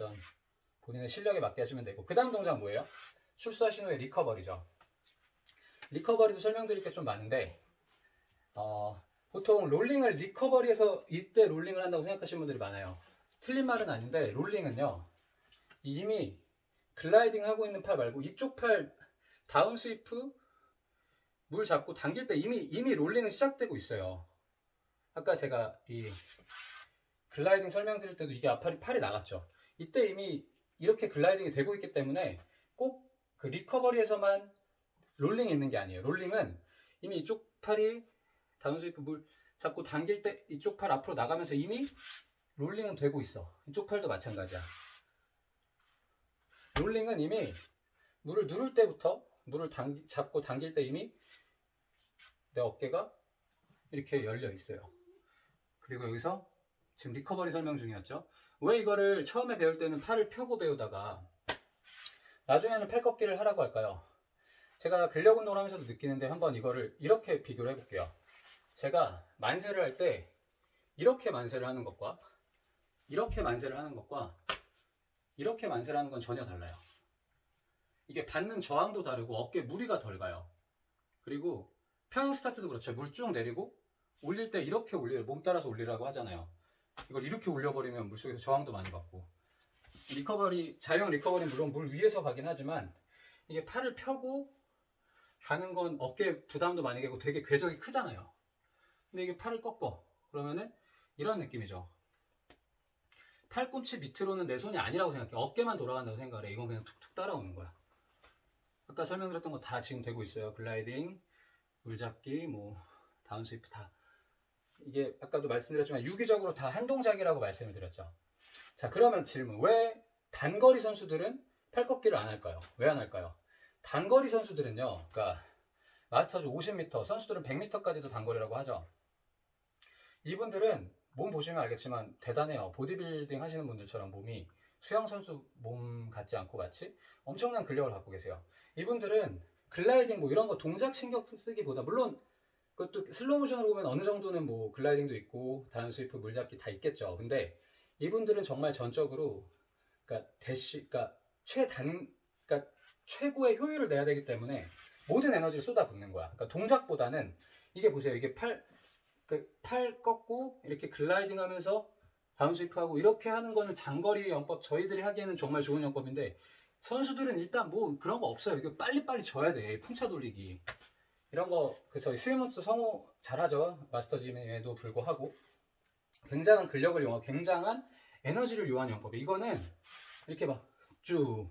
어떤 본인의 실력에 맞게 하시면 되고 그 다음 동작 뭐예요? 출수하신 후에 리커버리죠. 리커버리도 설명드릴 게 좀 많은데 어, 보통 롤링을 리커버리해서 이때 롤링을 한다고 생각하시는 분들이 많아요. 틀린 말은 아닌데 롤링은요 이미 글라이딩 하고 있는 팔 말고 이쪽 팔 다운 스위프 물 잡고 당길 때 이미 이미 롤링은 시작되고 있어요. 아까 제가 이 글라이딩 설명드릴 때도 이게 앞팔이 팔이 나갔죠. 이때 이미 이렇게 글라이딩이 되고 있기 때문에 꼭 그 리커버리에서만 롤링이 있는 게 아니에요. 롤링은 이미 이쪽 팔이 다운 스위프 물 잡고 당길 때 이쪽 팔 앞으로 나가면서 이미 롤링은 되고 있어. 이쪽 팔도 마찬가지야. 롤링은 이미 물을 누를 때부터 물을 당기, 잡고 당길 때 이미 내 어깨가 이렇게 열려 있어요. 그리고 여기서 지금 리커버리 설명 중이었죠. 왜 이거를 처음에 배울 때는 팔을 펴고 배우다가 나중에는 팔 꺾기를 하라고 할까요? 제가 근력 운동을 하면서도 느끼는데 한번 이거를 이렇게 비교를 해볼게요. 제가 만세를 할 때 이렇게 만세를 하는 것과 이렇게 만세를 하는 것과 이렇게 만세를 하는 건 전혀 달라요. 이게 받는 저항도 다르고 어깨 무리가 덜 가요. 그리고 평행 스타트도 그렇죠. 물쭉 내리고 올릴 때 이렇게 올려요. 몸 따라서 올리라고 하잖아요. 이걸 이렇게 올려버리면 물속에서 저항도 많이 받고 리커버리 자유형 리커버리는 물론 물 위에서 가긴 하지만 이게 팔을 펴고 가는 건 어깨 부담도 많이 되고 되게 궤적이 크잖아요. 근데 이게 팔을 꺾어 그러면은 이런 느낌이죠. 팔꿈치 밑으로는 내 손이 아니라고 생각해. 어깨만 돌아간다고 생각을 해. 이건 그냥 툭툭 따라오는 거야. 아까 설명드렸던 거 다 지금 되고 있어요. 글라이딩, 물잡기, 뭐 다운 스위프 다. 이게 아까도 말씀드렸지만 유기적으로 다 한 동작이라고 말씀을 드렸죠. 자, 그러면 질문. 왜 단거리 선수들은 팔꺾기를 안 할까요? 왜 안 할까요? 단거리 선수들은요. 그러니까 마스터즈 50m, 선수들은 100m까지도 단거리라고 하죠. 이분들은 몸 보시면 알겠지만 대단해요. 보디빌딩 하시는 분들처럼 몸이 수영 선수 몸 같지 않고 같이 엄청난 근력을 갖고 계세요. 이분들은 글라이딩 뭐 이런 거 동작 신경 쓰기보다 물론 그것도 슬로우 모션으로 보면 어느 정도는 뭐 글라이딩도 있고 다운 스위프 물잡기 다 있겠죠. 근데 이분들은 정말 전적으로 그러니까 대시 그러니까 최단 그러니까 최고의 효율을 내야 되기 때문에 모든 에너지를 쏟아붓는 거야. 그러니까 동작보다는 이게 보세요. 이게 팔, 그 팔 꺾고 이렇게 글라이딩 하면서 다운 스위프하고 이렇게 하는 거는 장거리 영법 저희들이 하기에는 정말 좋은 영법인데 선수들은 일단 뭐 그런 거 없어요. 이거 빨리빨리 져야 돼. 풍차 돌리기. 이런 거, 그 저희 스위먼트 성우 잘하죠. 마스터짐에도 불구하고. 굉장한 근력을 요하고 굉장한 에너지를 요하는 영법이 이거는 이렇게 막 쭉,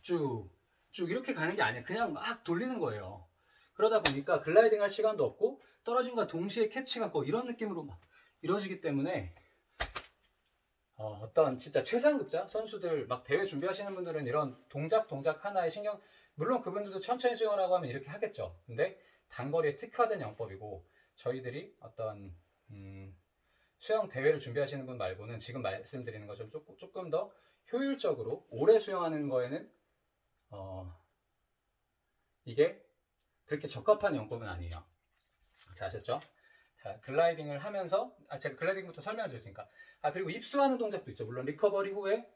쭉, 쭉 이렇게 가는 게 아니야. 그냥 막 돌리는 거예요. 그러다 보니까 글라이딩 할 시간도 없고 떨어진 과 동시에 캐치가 고 이런 느낌으로 막 이루어지기 때문에 어, 떤 진짜 최상급자 선수들 막 대회 준비하시는 분들은 이런 동작 동작 하나에 신경 물론 그분들도 천천히 수영하라고 하면 이렇게 하겠죠. 근데 단거리에 특화된 영법이고 저희들이 어떤 음, 수영 대회를 준비하시는 분 말고는 지금 말씀드리는 것처럼 조금, 조금 더 효율적으로 오래 수영하는 거에는 어, 이게 그렇게 적합한 영법은 아니에요. 자, 아셨죠? 자, 글라이딩을 하면서, 아, 제가 글라이딩부터 설명을 드렸으니까. 아, 그리고 입수하는 동작도 있죠. 물론 리커버리 후에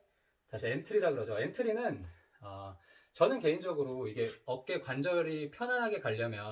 다시 엔트리라 그러죠. 엔트리는, 어, 저는 개인적으로 이게 어깨 관절이 편안하게 가려면